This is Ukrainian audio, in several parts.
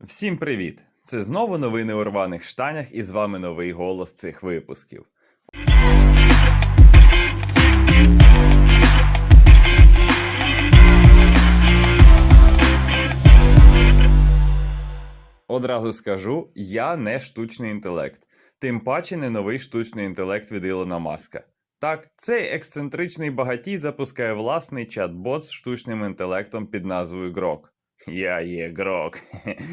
Всім привіт! Це знову новини у рваних штанях, і з вами новий голос цих випусків. Одразу скажу, я не штучний інтелект, тим паче не новий штучний інтелект від Ілона Маска. Так, цей ексцентричний багатій запускає власний чат-бот з штучним інтелектом під назвою Грок. Я є Грок.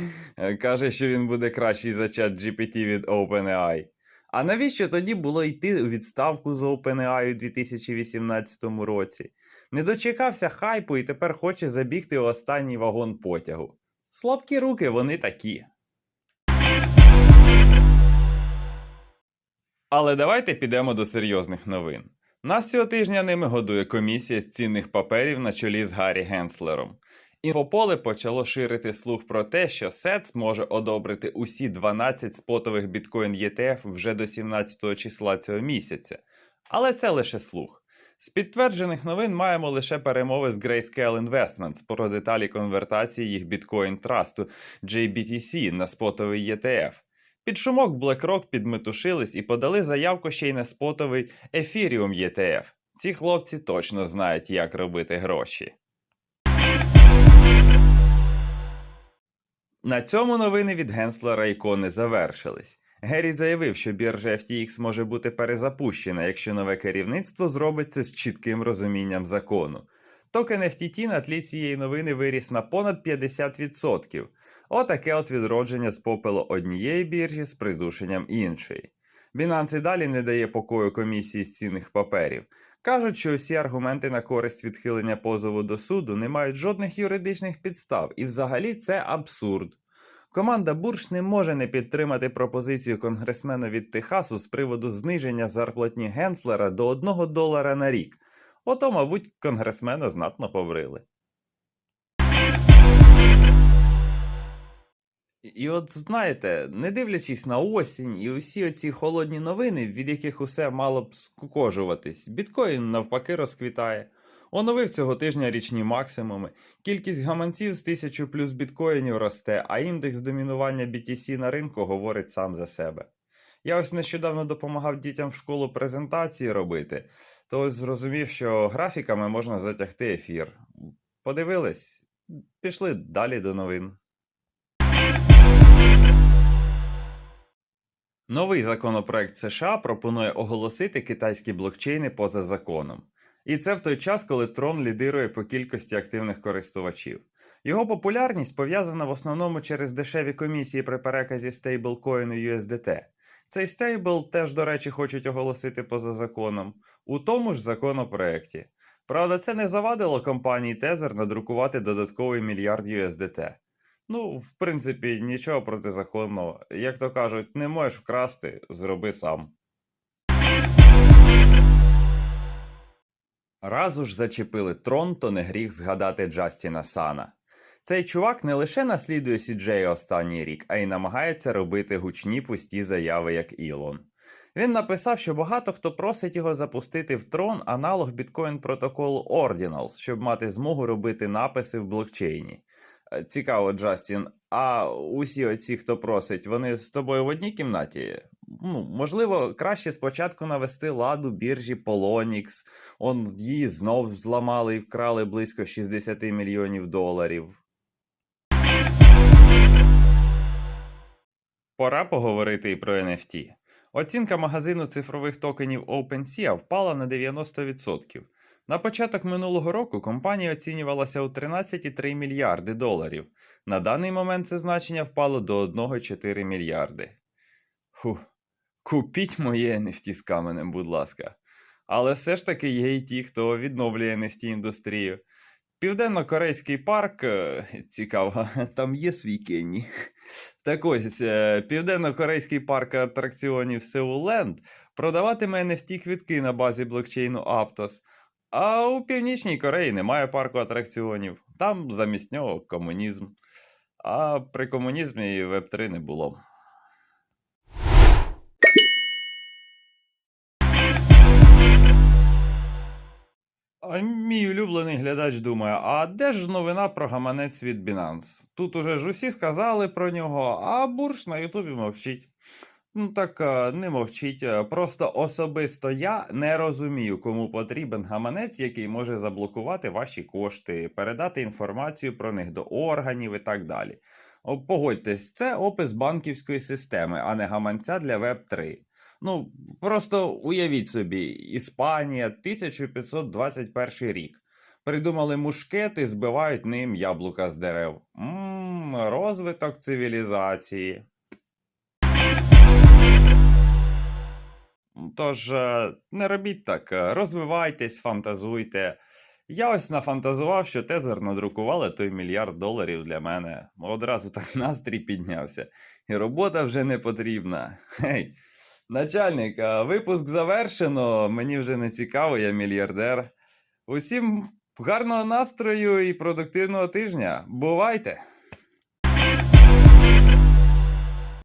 Каже, що він буде кращий за чат GPT від OpenAI. А навіщо тоді було йти у відставку з OpenAI у 2018 році? Не дочекався хайпу і тепер хоче забігти у останній вагон потягу. Слабкі руки вони такі. Але давайте підемо до серйозних новин. Нас цього тижня ними годує комісія з цінних паперів на чолі з Гаррі Генслером. Інфополе почало ширити слух про те, що СЕЦ може одобрити усі 12 спотових біткоін ETF вже до 17 числа цього місяця. Але це лише слух. З підтверджених новин маємо лише перемови з Grayscale Investments про деталі конвертації їх біткоін трасту JBTC на спотовий ETF. Під шумок BlackRock підметушились і подали заявку ще й на спотовий Ethereum ETF. Ці хлопці точно знають, як робити гроші. На цьому новини від Генслера ікони завершились. Геррі заявив, що біржа FTX може бути перезапущена, якщо нове керівництво зробить це з чітким розумінням закону. Токен FTT на тлі цієї новини виріс на понад 50%. Отаке от відродження з попелу однієї біржі з придушенням іншої. Binance і далі не дає покою комісії з цінних паперів. Кажуть, що усі аргументи на користь відхилення позову до суду не мають жодних юридичних підстав, і взагалі це абсурд. Команда Бурш не може не підтримати пропозицію конгресмена від Техасу з приводу зниження зарплатні Генслера до 1 долара на рік. Ото, мабуть, конгресмена знатно поврили. І от знаєте, не дивлячись на осінь і усі оці холодні новини, від яких усе мало б скукожуватись, біткоін навпаки розквітає. Оновив цього тижня річні максимуми, кількість гаманців з 1000 плюс біткоїнів росте, а індекс домінування BTC на ринку говорить сам за себе. Я ось нещодавно допомагав дітям в школу презентації робити, то ось зрозумів, що графіками можна затягти ефір. Подивились, пішли далі до новин. Новий законопроект США пропонує оголосити китайські блокчейни поза законом. І це в той час, коли Трон лідирує по кількості активних користувачів. Його популярність пов'язана в основному через дешеві комісії при переказі стейблкоїну USDT. Цей стейбл теж, до речі, хочуть оголосити поза законом, у тому ж законопроекті. Правда, це не завадило компанії Tether надрукувати додатковий мільярд USDT. Ну, в принципі, нічого протизаконного. Як то кажуть, не можеш вкрасти, зроби сам. Раз уж зачепили трон, то не гріх згадати Джастіна Сана. Цей чувак не лише наслідує Сіджея останній рік, а й намагається робити гучні пусті заяви, як Ілон. Він написав, що багато хто просить його запустити в трон аналог біткоін протоколу Ordinals, щоб мати змогу робити написи в блокчейні. Цікаво, Джастін, а усі оці, хто просить, вони з тобою в одній кімнаті? Ну, можливо, краще спочатку навести ладу біржі Polonix, он її знов зламали і вкрали близько 60 мільйонів доларів. Пора поговорити і про NFT. Оцінка магазину цифрових токенів OpenSea впала на 90%. На початок минулого року компанія оцінювалася у 13,3 мільярди доларів. На даний момент це значення впало до 1,4 мільярди. Фух, купіть моє NFT з каменем, будь ласка. Але все ж таки є і ті, хто відновлює NFT індустрію. Південно-корейський парк е, цікаво, там є свій Кенні. Так ось, е, південно-корейський парк атракціонів Сеуленд продаватиме NFT квітки на базі блокчейну Aptos. А у Північній Кореї немає парку атракціонів. Там замість нього комунізм. А при комунізмі і Web3 не було. А мій улюблений глядач думає: а де ж новина про гаманець від Binance? Тут уже ж усі сказали про нього, а бурж на Ютубі мовчить. Ну так е, не мовчіть. е, Просто особисто я не розумію, кому потрібен гаманець, який може заблокувати ваші кошти, передати інформацію про них до органів і так далі. Погодьтесь, це опис банківської системи, а не гаманця для Web3. Ну, просто уявіть собі, Іспанія, 1521 рік. Придумали мушкет і збивають ним яблука з дерев. Мм, розвиток цивілізації. Тож, е, не робіть так, е, розвивайтесь, фантазуйте. Я ось нафантазував, що Тезер надрукували той мільярд доларів для мене. Одразу так настрій піднявся. І робота вже не потрібна. Гей, начальник, випуск завершено. Мені вже не цікаво, я мільярдер. Усім гарного настрою і продуктивного тижня. Бувайте!